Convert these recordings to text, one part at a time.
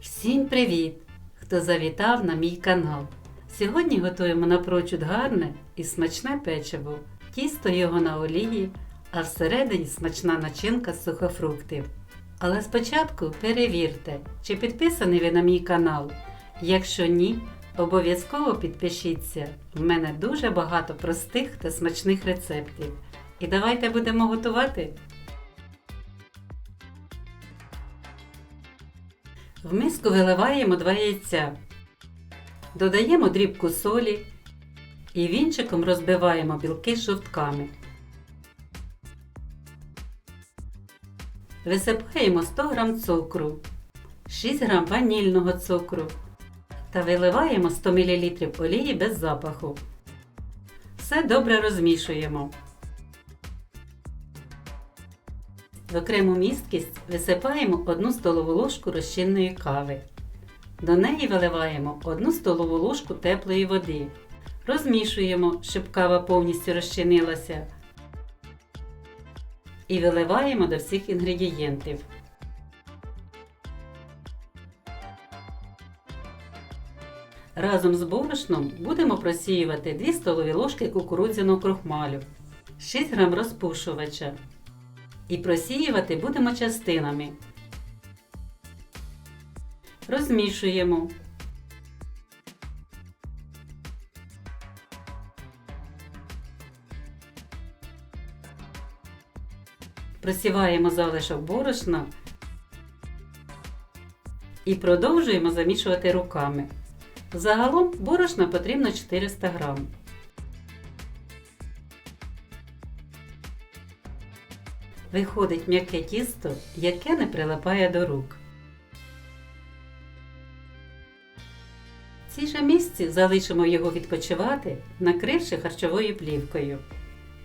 Всім привіт! Хто завітав на мій канал. Сьогодні готуємо напрочуд гарне і смачне печиво. Тісто його на олії, а всередині смачна начинка з сухофруктів. Але спочатку перевірте, чи підписаний ви на мій канал. Якщо ні, обов'язково підпишіться. В мене дуже багато простих та смачних рецептів. І давайте будемо готувати. В миску виливаємо 2 яйця. Додаємо дрібку солі і вінчиком розбиваємо білки з жовтками. Висипаємо 100 г цукру, 6 г ванільного цукру та виливаємо 100 мл олії без запаху. Все добре розмішуємо. В окрему місткість висипаємо 1 столову ложку розчинної кави. До неї виливаємо 1 столову ложку теплої води. Розмішуємо, щоб кава повністю розчинилася. І виливаємо до всіх інгредієнтів. Разом з борошном будемо просіювати 2 столові ложки кукурудзяного крохмалю, 6 г розпушувача. І просіювати будемо частинами. Розмішуємо. Просіваємо залишок борошна і продовжуємо замішувати руками. Загалом борошна потрібно 400 грам. Виходить м'яке тісто, яке не прилипає до рук. В цій же місці залишимо його відпочивати, накривши харчовою плівкою.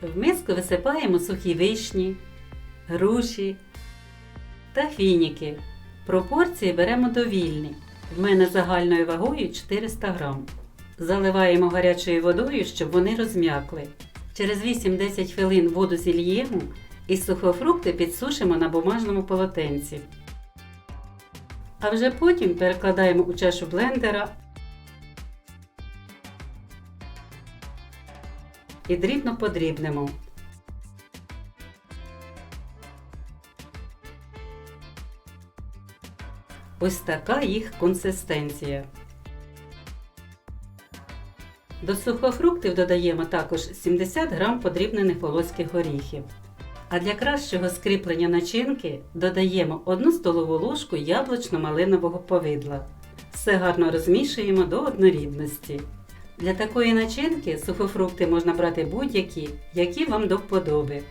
В миску висипаємо сухі вишні, груші та фініки. Пропорції беремо довільні. В мене загальною вагою 400 грам. Заливаємо гарячою водою, щоб вони розм'якли. Через 8-10 хвилин воду зільємо і сухофрукти підсушимо на бумажному полотенці. А вже потім перекладаємо у чашу блендера і дрібно подрібнемо. Ось така їх консистенція. До сухофруктів додаємо також 70 г подрібнених волоських горіхів. А для кращого скріплення начинки додаємо 1 столову ложку яблучно-малинового повидла. Все гарно розмішуємо до однорідності. Для такої начинки сухофрукти можна брати будь-які, які вам до вподоби.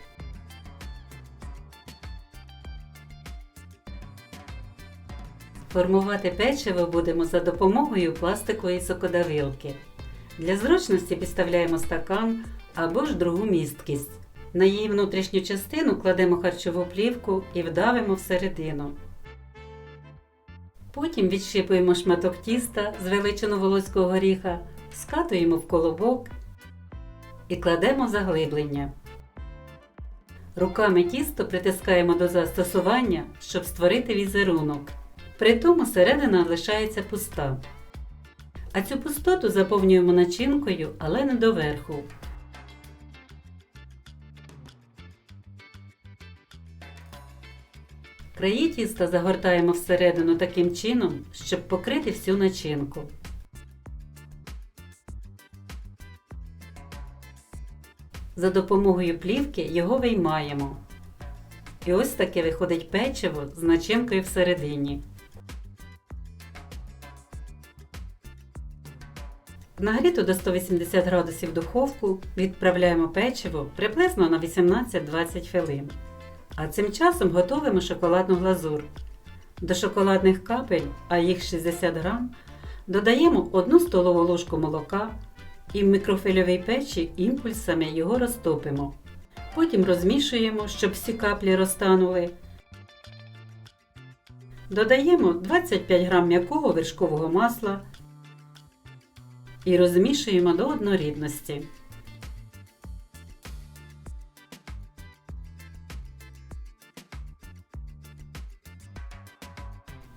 Формувати печиво будемо за допомогою пластикової сокодавилки. Для зручності підставляємо стакан або ж другу місткість. На її внутрішню частину кладемо харчову плівку і вдавимо всередину. Потім відщипуємо шматок тіста з величину волоського горіха, скатуємо в колобок і кладемо в заглиблення. Руками тісто притискаємо до застосування, щоб створити візерунок. При тому середина лишається пуста. А цю пустоту заповнюємо начинкою, але не доверху. Краї тіста загортаємо всередину таким чином, щоб покрити всю начинку. За допомогою плівки його виймаємо. І ось таке виходить печиво з начинкою всередині. Нагріту до 180 градусів духовку відправляємо печиво приблизно на 18-20 хвилин. А цим часом готуємо шоколадну глазур. До шоколадних капель, а їх 60 грам, додаємо 1 столову ложку молока і в мікрофильовій печі імпульсами його розтопимо. Потім розмішуємо, щоб всі каплі розтанули. Додаємо 25 г м'якого вершкового масла і розмішуємо до однорідності.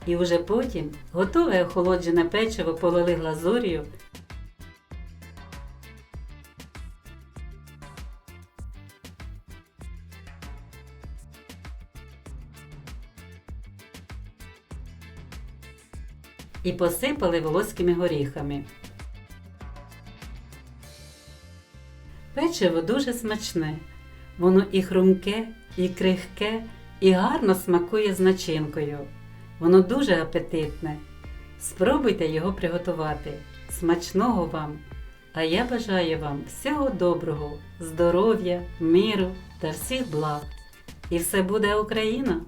І вже потім готове охолоджене печиво полили глазур'ю і посипали волоськими горіхами. Печиво дуже смачне, воно і хрумке, і крихке, і гарно смакує з начинкою. Воно дуже апетитне. Спробуйте його приготувати. Смачного вам! А я бажаю вам всього доброго, здоров'я, миру та всіх благ. І все буде Україна!